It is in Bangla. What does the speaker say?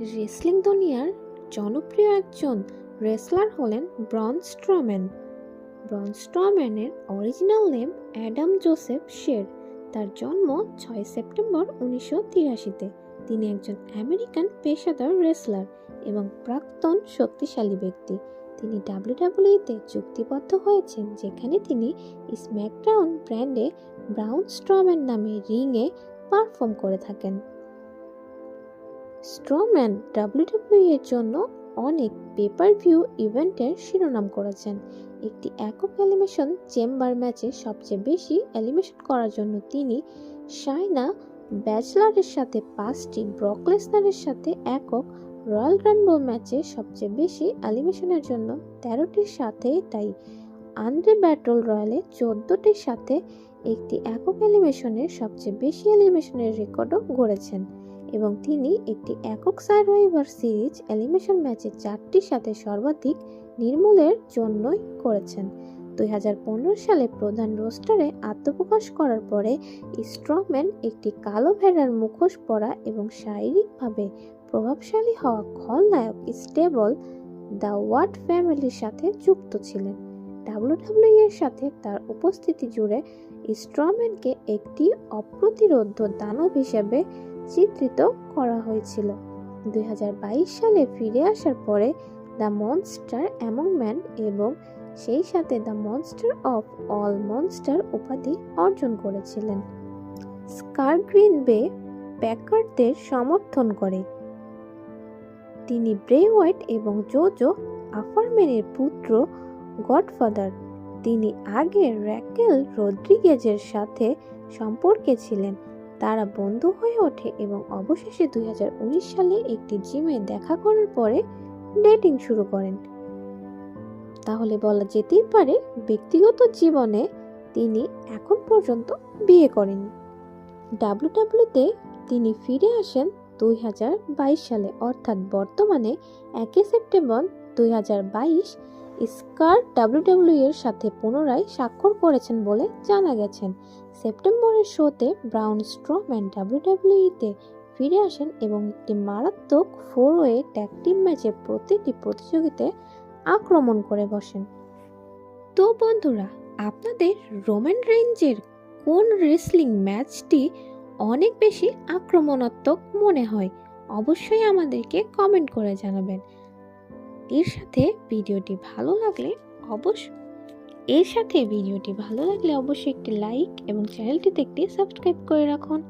রেসলিং দুনিয়ার জনপ্রিয় একজন রেসলার হলেন Braun Strowman. Braun স্ট্রম্যানের original name Adam Joseph Scherr. তার জন্ম ছয় সেপ্টেম্বর উনিশশো তিরাশিতে। তিনি একজন আমেরিকান পেশাদার রেসলার এবং প্রাক্তন শক্তিশালী ব্যক্তি। তিনি ডাব্লিউডাব্লিউইতে চুক্তিবদ্ধ হয়েছেন, যেখানে তিনি স্ম্যাকডাউন ব্র্যান্ডে ব্রাউন স্ট্রম্যান নামে রিংয়ে পারফর্ম করে থাকেন। স্ট্রম্যান ডাব্লিউডাব্লিউ এর জন্য অনেক পেপার ভিউ ইভেন্টের শিরোনাম করেছেন। একটি একক অ্যানিমেশন চেম্বার ম্যাচে সবচেয়ে বেশি অ্যানিমেশন করার জন্য তিনি শাইনা ব্যাচলারের সাথে পাঁচটি ব্রক লেসনারের সাথে একক রয়্যাল রাম্বল ম্যাচে সবচেয়ে বেশি অ্যানিমেশনের জন্য তেরোটির সাথে তাই আন্ড্রে ব্যাটল রয়্যালে চোদ্দোটির সাথে একটি একক অ্যানিমেশনের সবচেয়ে বেশি অ্যানিমেশনের রেকর্ডও গড়েছেন। এবং তিনি একটি একক সার্ভাইভার সিরিজ অ্যানিমেশন ম্যাচে চারটির সাথে সর্বাধিক নির্মূলের জন্যই করেছেন। দুই হাজার পনেরো সালে প্রধান রোস্টারে আত্মপ্রকাশ করার পরে স্ট্রম্যান একটি কালো ভেড়ার মুখোশ পরা এবং শারীরিকভাবে প্রভাবশালী হওয়া খলনায়ক স্টেবল দ্য ওয়াট ফ্যামিলির সাথে যুক্ত ছিলেন। ডাব্লিউডাব্লিউ এর সাথে তার উপস্থিতি জুড়ে স্ট্রম্যানকে একটি অপ্রতিরোধ্য দানব হিসেবে চিত্রিত করা হয়েছিল। দুই হাজার বাইশ সালে ফিরে আসার পরে দ্য মনস্টার অ্যামং ম্যান এবং সেই সাথে the monster of all monster উপাধি অর্জন করেছিলেন। স্কার গ্রিন বে প্যাকারদের সমর্থন করে। তিনি ব্রে হোয়াইট এবং জোজো আফারম্যানের পুত্র গডফাদার। তিনি আগে র্যাকেল রদ্রিগেজের সাথে সম্পর্কে ছিলেন। তারা বন্ধু হয়ে ওঠে এবং অবশেষে দুই হাজার উনিশ সালে একটি জিমে দেখা করার পরে ডেটিং শুরু করেন। তাহলে বলা যেতেই পারে ব্যক্তিগত জীবনে তিনি এখন পর্যন্ত বিয়ে করেন ডাব্লিউডাব্লিউতে তিনি ফিরে আসেন দুই হাজার বাইশ সালে, অর্থাৎ বর্তমানে একই সেপ্টেম্বর দুই হাজার বাইশ স্কার ডাব্লিউডাব্লিউ এর সাথে পুনরায় স্বাক্ষর করেছেন বলে জানা গেছেন সেপ্টেম্বরের শোতে ব্রাউন স্ট্রম্যান ডাব্লিউডাব্লিউইতে ফিরে আসেন এবং একটি মারাত্মক ফোর ওয়ে ট্যাগ টিম প্রতিটি প্রতিযোগিতায় আক্রমণ করে বসেন। তো বন্ধুরা, আপনাদের রোমান রেঞ্জের কোন রেসলিং ম্যাচটি অনেক বেশি আক্রমণাত্মক মনে হয়? অবশ্যই আমাদেরকে কমেন্ট করে জানাবেন। এর সাথে ভিডিওটি ভালো লাগলে অবশ্য এর সাথে ভিডিওটি ভালো লাগলে অবশ্যই একটি লাইক এবং চ্যানেলটিতে একটি সাবস্ক্রাইব করে রাখুন।